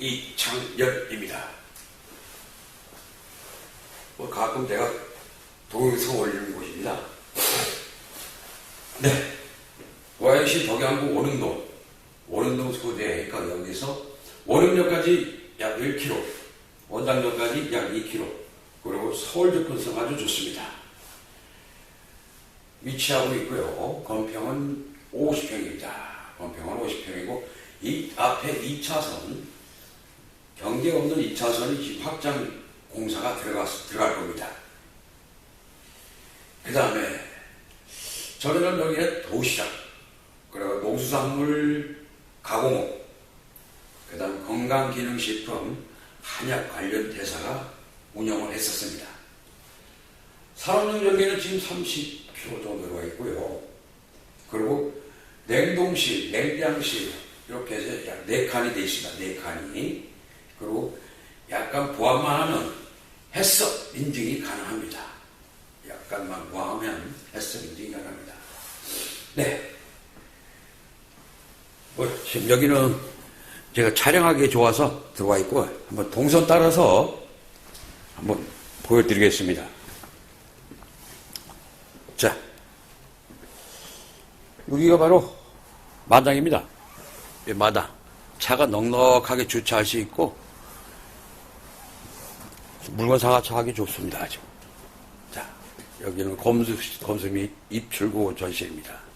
이창열입니다. 뭐 가끔 제가 동영상 올리는 곳입니다. 네. 고양시 덕양구 오릉동, 오릉동 소재, 그러니까 여기서 오릉역까지 약 1km, 원당역까지 약 2km, 그리고 서울 접근성 아주 좋습니다. 위치하고 있고요. 건평은 50평입니다. 건평은 50평이고 이 앞에 2차선 경계 없는 2차선이 지금 확장 공사가 들어갔, 들어갈 겁니다. 그 다음에 저희는 여기에 도시락, 그리고 농수산물 가공업, 그 다음 건강기능식품, 한약 관련 대사가 운영을 했었습니다. 산업용 전기는 지금 30km 정도가 있고요. 그리고 냉동실, 냉장실 이렇게 해서 약 4칸이 되어 있습니다. 4칸이. 그리고 약간 보완만 하면 햇섭 인증이 가능합니다. 약간만 보완하면 햇섭 인증이 가능합니다. 네. 뭐 지금 여기는 제가 촬영하기 좋아서 들어와 있고 한번 동선 따라서 한번 보여드리겠습니다. 자, 여기가 바로 마당입니다. 이 마당. 차가 넉넉하게 주차할 수 있고, 물건 상하차 하기 좋습니다. 아주. 자, 여기는 검수, 검수 및 입출구 전시입니다.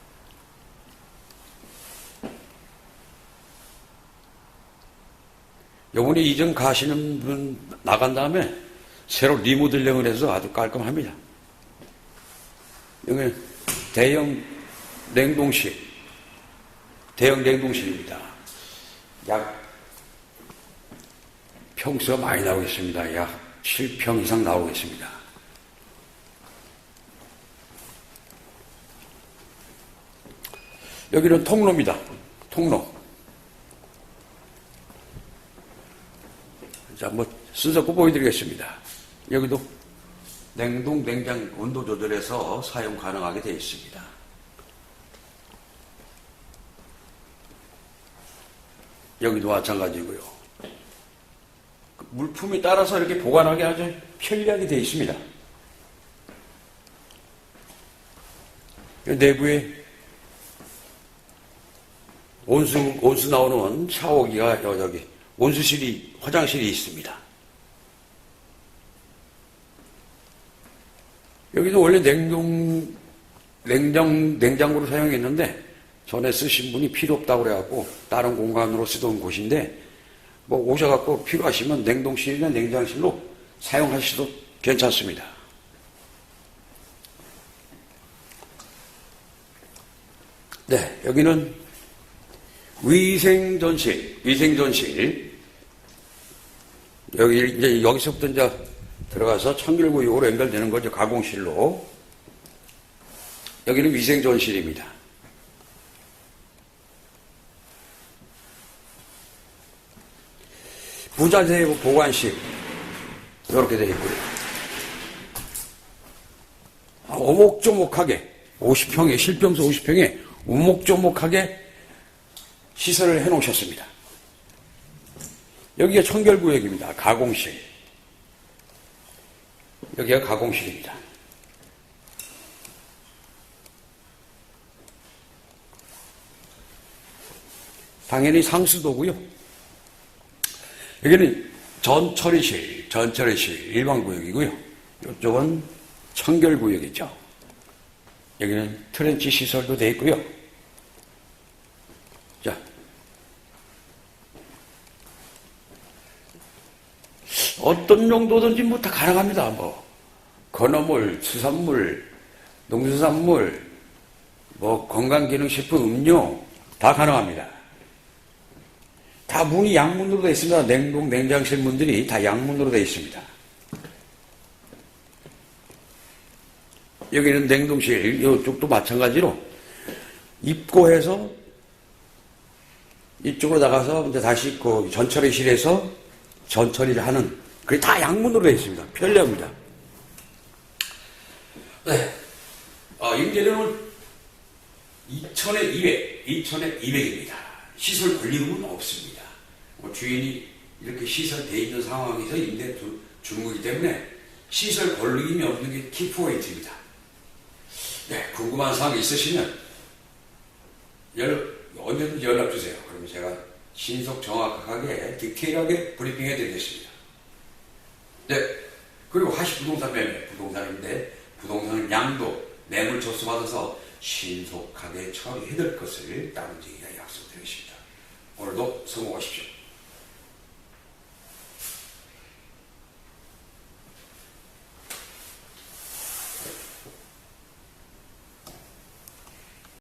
요번에 이전 가시는 분 나간 다음에 새로 리모델링을 해서 아주 깔끔합니다. 여기 대형 냉동실, 대형 냉동실입니다. 약 평수가 많이 나오겠습니다. 약 7평 이상 나오겠습니다. 여기는 통로입니다. 통로. 자, 뭐 순서껏 보여드리겠습니다. 여기도 냉동 냉장 온도 조절해서 사용 가능하게 되어 있습니다. 여기도 마찬가지고요. 그 물품에 따라서 이렇게 보관하기 아주 편리하게 되어 있습니다. 이 내부에 온수 온수 나오는 샤워기가 여- 여기 온수실이 화장실이 있습니다. 여기도 원래 냉동 냉장 냉장고로 사용했는데 전에 쓰신 분이 필요 없다고 그래갖고 다른 공간으로 쓰던 곳인데 뭐 오셔갖고 필요하시면 냉동실이나 냉장실로 사용하셔도 괜찮습니다. 네, 여기는 위생전실, 위생전실. 여기 이제 여기서부터 이제 들어가서 청결구역으로 연결되는 거죠. 가공실로. 여기는 위생전실입니다. 부자재 보관실. 이렇게 되어 있고요. 아, 오목조목하게, 50평에, 실병서 50평에 오목조목하게 시설을 해 놓으셨습니다. 여기가 청결구역입니다. 가공실. 여기가 가공실입니다. 당연히 상수도고요. 여기는 전처리실, 전처리실 일반구역이고요. 이쪽은 청결구역이죠. 여기는 트렌치 시설도 되어 있고요. 자, 어떤 용도든지 뭐 다 가능합니다. 뭐 건어물, 수산물, 농수산물, 뭐 건강기능식품, 음료 다 가능합니다. 다 문이 양문으로 되어 있습니다. 냉동, 냉장실 문들이 다 양문으로 되어 있습니다. 여기는 냉동실, 이쪽도 마찬가지로 입고해서 이쪽으로 나가서 이제 다시 그 전처리실에서 전처리를 하는 그게 다 양문으로 되어 있습니다. 편리합니다. 네. 어, 임대료는 2천에 200, 2천에 200입니다. 시설 권리금은 없습니다. 뭐 주인이 이렇게 시설돼 있는 상황에서 임대 주- 주는 거기 때문에 시설 걸리임이 없는 게 키포인트입니다. 네, 궁금한 사항 있으시면 연, 언제든지 연락 주세요. 그러면 제가 신속 정확하게 디테일하게 브리핑해 드리겠습니다. 네. 그리고 하시 부동산 매매, 부동산인데 부동산 양도 매물 접수받아서 신속하게 처리해 될 것을 다른 제기가 약속드리겠습니다. 오늘도 성공하십시오.